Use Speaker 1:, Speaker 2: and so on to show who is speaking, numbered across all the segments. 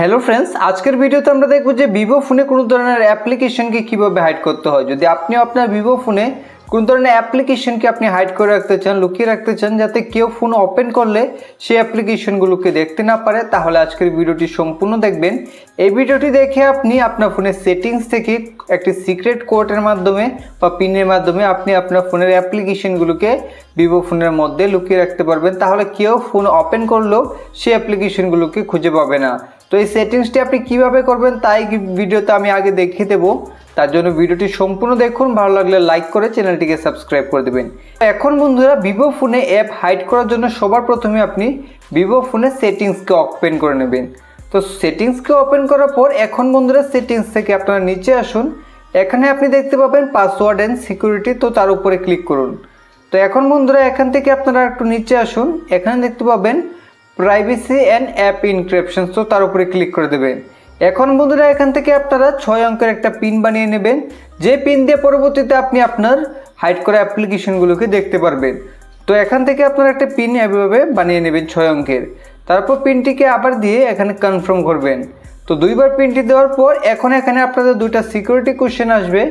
Speaker 1: Hello friends আজকের ভিডিওতে আমরা দেখব যে ভিভো ফোনে কোনো ধরনের অ্যাপ্লিকেশনকে কীভাবে হাইড করতে হয়। যদি আপনি আপনার ভিভো ফোনে কোন ধরনের অ্যাপ্লিকেশনকে আপনি হাইড করে রাখতে চান, লুকিয়ে রাখতে চান, যাতে কেউ ফোন ওপেন করলে সেই অ্যাপ্লিকেশনগুলোকে দেখতে না পারে, তাহলে আজকের ভিডিওটি সম্পূর্ণ দেখবেন। এই ভিডিওটি দেখে আপনি আপনার ফোনের সেটিংস থেকে একটি সিক্রেট কোডের মাধ্যমে বা পিনের মাধ্যমে আপনি আপনার ফোনের অ্যাপ্লিকেশনগুলোকে ভিভো ফোনের মধ্যে লুকিয়ে রাখতে পারবেন। তাহলে কেউ ফোন ওপেন করলেও সেই অ্যাপ্লিকেশনগুলোকে খুঁজে পাবে না। তো এই সেটিংসটি আপনি কীভাবে করবেন তাই ভিডিওতে আমি আগে দেখিয়ে দেবো। তার জন্য ভিডিওটি সম্পূর্ণ দেখুন। ভালো লাগলে লাইক করে চ্যানেলটিকে সাবস্ক্রাইব করে দেবেন। এখন বন্ধুরা ভিভো ফোনে অ্যাপ হাইড করার জন্য সবার প্রথমে আপনি ভিভো ফোনে সেটিংসকে ওপেন করে নেবেন। তো সেটিংসকে ওপেন করার পর এখন বন্ধুরা সেটিংস থেকে আপনারা নিচে আসুন। এখানে আপনি দেখতে পাবেন পাসওয়ার্ড অ্যান্ড সিকিউরিটি তো তার উপরে ক্লিক করুন। তো এখন বন্ধুরা, এখান থেকে আপনারা একটু নিচে আসুন। এখানে দেখতে পাবেন প্রাইভেসি অ্যান্ড অ্যাপ ইনক্রিপশন তো তার উপরে ক্লিক করে দেবেন। এখন বন্ধুরা, এখান থেকে আপনারা ছয় অঙ্কের একটা পিন বানিয়ে নেবেন। যে পিন দিয়ে পরবর্তীতে আপনি আপনার হাইড করা অ্যাপ্লিকেশনগুলোকে দেখতে পারবেন। তো এখান থেকে আপনারা একটা পিন এভাবে বানিয়ে নেবেন ছয় অঙ্কের। তারপর পিনটিকে আবার দিয়ে এখানে কনফার্ম করবেন। তো দুইবার পিনটি দেওয়ার পর এখন এখানে আপনাদের দুইটা সিকিউরিটি কোশ্চেন আসবে।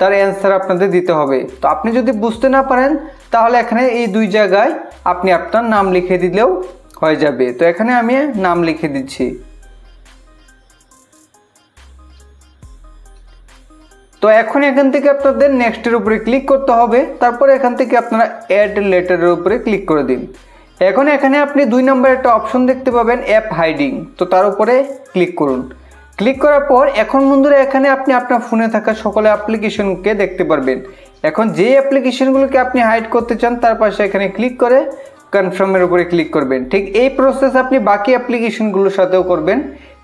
Speaker 1: তার অ্যান্সার আপনাদের দিতে হবে। তো আপনি যদি বুঝতে না পারেন, তাহলে এখানে এই দুই জায়গায় আপনি আপনার নাম লিখে দিলেও হয়ে যাবে। তো এখানে আমি নাম লিখে দিচ্ছি। তো এখন এখান থেকে আপনাদের নেক্সটের উপরে ক্লিক করতে হবে। তারপরে এখান থেকে আপনারা অ্যাড লেটারের উপরে ক্লিক করে দিন। এখন এখানে আপনি দুই নম্বর একটা অপশন দেখতে পাবেন অ্যাপ হাইডিং তো তার উপরে ক্লিক করুন। ক্লিক করার পর এখন বন্ধুরা এখানে আপনি আপনার ফোনে থাকা সকল অ্যাপ্লিকেশনকে দেখতে পারবেন। এখন যে অ্যাপ্লিকেশনগুলোকে আপনি হাইড করতে চান, তার পাশে এখানে ক্লিক করে কনফার্মের উপরে ক্লিক করবেন। ঠিক এই প্রসেস আপনি বাকি অ্যাপ্লিকেশনগুলোর সাথেও করবেন।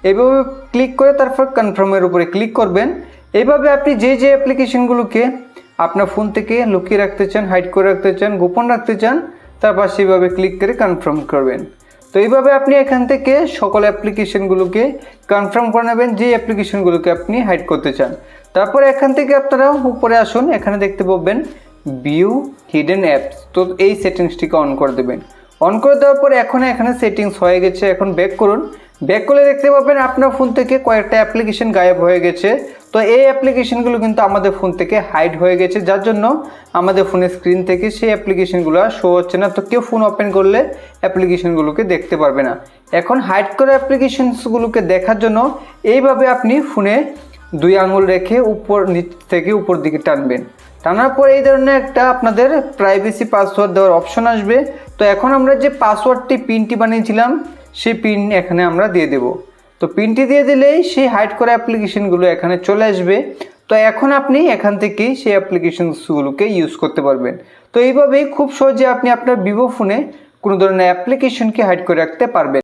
Speaker 1: এইভাবে ক্লিক করে তারপর কনফার্মের উপরে ক্লিক করবেন। এইভাবে আপনি যে যে অ্যাপ্লিকেশনগুলোকে আপনার ফোন থেকে লুকিয়ে রাখতে চান হাইড করে রাখতে চান, গোপন রাখতে চান তারপর সেইভাবে ক্লিক করে কনফার্ম করবেন। তো এইভাবে আপনি এখান থেকে সকল অ্যাপ্লিকেশনগুলোকে কনফার্ম করে নেবেন, যে অ্যাপ্লিকেশনগুলোকে আপনি হাইড করতে চান। তারপর এখান থেকে আপনারা উপরে আসুন, এখানে দেখতে পাবেন ভিউ হিডেন অ্যাপস তো এই সেটিংসটিকে অন করে দেবেন। অন করে দেওয়ার পর এখন এখানে সেটিংস হয়ে গেছে, এখন ব্যাক করুন। ব্যাক করলে দেখতে পাবেন আপনার ফোন থেকে কয়েকটা অ্যাপ্লিকেশন গায়েব হয়ে গেছে। তো এই অ্যাপ্লিকেশনগুলো কিন্তু আমাদের ফোন থেকে হাইড হয়ে গেছে, যার জন্য আমাদের ফোনের স্ক্রিন থেকে সেই অ্যাপ্লিকেশনগুলো শো হচ্ছে না। তো কেউ ফোন ওপেন করলে অ্যাপ্লিকেশনগুলোকে দেখতে পারবে না। এখন হাইড করা অ্যাপ্লিকেশনসগুলোকে দেখার জন্য এইভাবে আপনি ফোনে দুই আঙুল রেখে উপর নিচ থেকে উপর দিকে টানবেন। টানার পর এই ধরনের একটা আপনাদের প্রাইভেসি পাসওয়ার্ড দেওয়ার অপশন আসবে। তো এখন আমরা যে পাসওয়ার্ডটি পিনটি বানিয়েছিলাম, সেই পিন এখানে আমরা দিয়ে দেব। তো পিনটি দিয়ে দিলেই সেই হাইড করা অ্যাপ্লিকেশনগুলো এখানে চলে আসবে। তো এখন আপনি এখান থেকেই সেই অ্যাপ্লিকেশনসগুলোকে ইউজ করতে পারবেন। তো এইভাবেই খুব সহজে আপনি আপনার ভিভো ফোনে কোনো ধরনের অ্যাপ্লিকেশনকে হাইড করে রাখতে পারবেন।